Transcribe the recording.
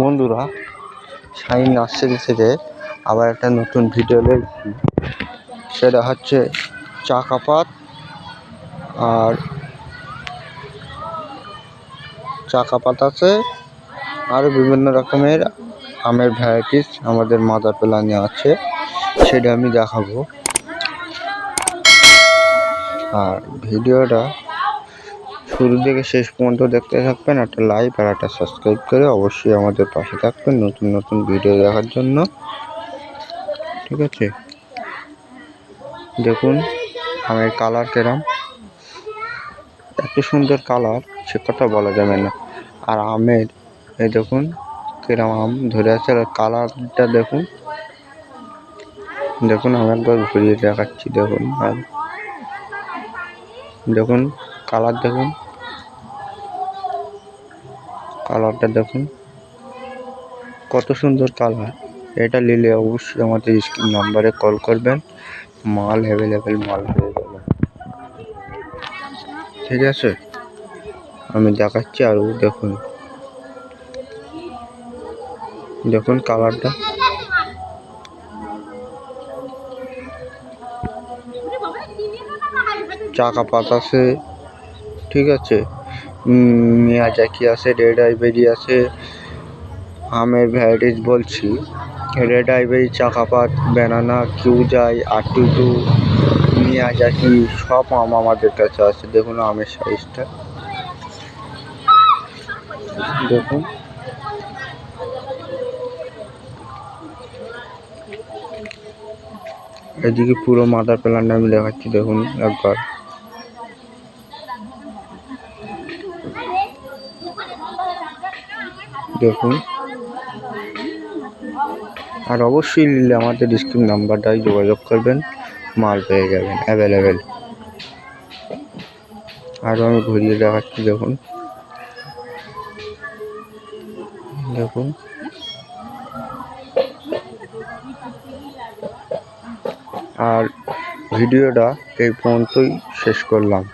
বন্ধুরা shine nursery থেকে আবার একটা নতুন ভিডিও দেখছি সেটা হচ্ছে চাকাপাত আর চাকাপাত আছে আরও বিভিন্ন রকমের আমের ভ্যারাইটিস আমাদের মাদার প্ল্যানে আছে, সেটা আমি দেখাবো। আর ভিডিওটা শুরু থেকে শেষ পর্যন্ত দেখতে থাকবেন, একটা লাইক আর একটা সাবস্ক্রাইব করে অবশ্যই আমাদের পাশে থাকবেন নতুন নতুন ভিডিও দেখার জন্য। ঠিক আছে? দেখুন, আমের কালার কেরাম? এত সুন্দর কালার সে কথা বলা যাবে না। আর আমের, এই দেখুন, কিরম আম ধরে আছে, আর কালারটা দেখুন। দেখুন, আমি একবার ঘুরিয়ে দেখাচ্ছি, দেখুন, আর দেখুন কালার দেখুন। কালারটা দেখুন। কত সুন্দর কালার। এটা নিলে অবশ্যই আমাদের স্ক্রিন নাম্বারে কল করবেন। মাল অ্যাভেলেবেল মাল পেয়ে যাবেন। ঠিক আছে? আমি দেখাচ্ছি আরও দেখুন। দেখুন কালারটা। চাকা পাত আছে ঠিক আছে? মিয়াজাকি আছে রেড আইবেরি আছে। আমের ভ্যারাইটিস বলছি। রেড আইবেরি চাকাপাত ব্যানানা কিউজাই আটুটু মিয়াজাকি সব আম আমাদের কাছে আছে। দেখুন আমের সাইজটা দেখুন। এদিকে পুরো মাদার প্ল্যান্ট আমি দেখাচ্ছি, দেখুন একবার। দেখুন। আর অবশ্যই নিলে আমাদের স্ক্রিন নাম্বারটাই যোগাযোগ করবেন, মাল পেয়ে যাবেন অ্যাভেলেবেল আরও আমি ঘুরিয়ে দেখাচ্ছি, দেখুন। দেখুন। আর ভিডিওটা এই পর্যন্তই শেষ করলাম।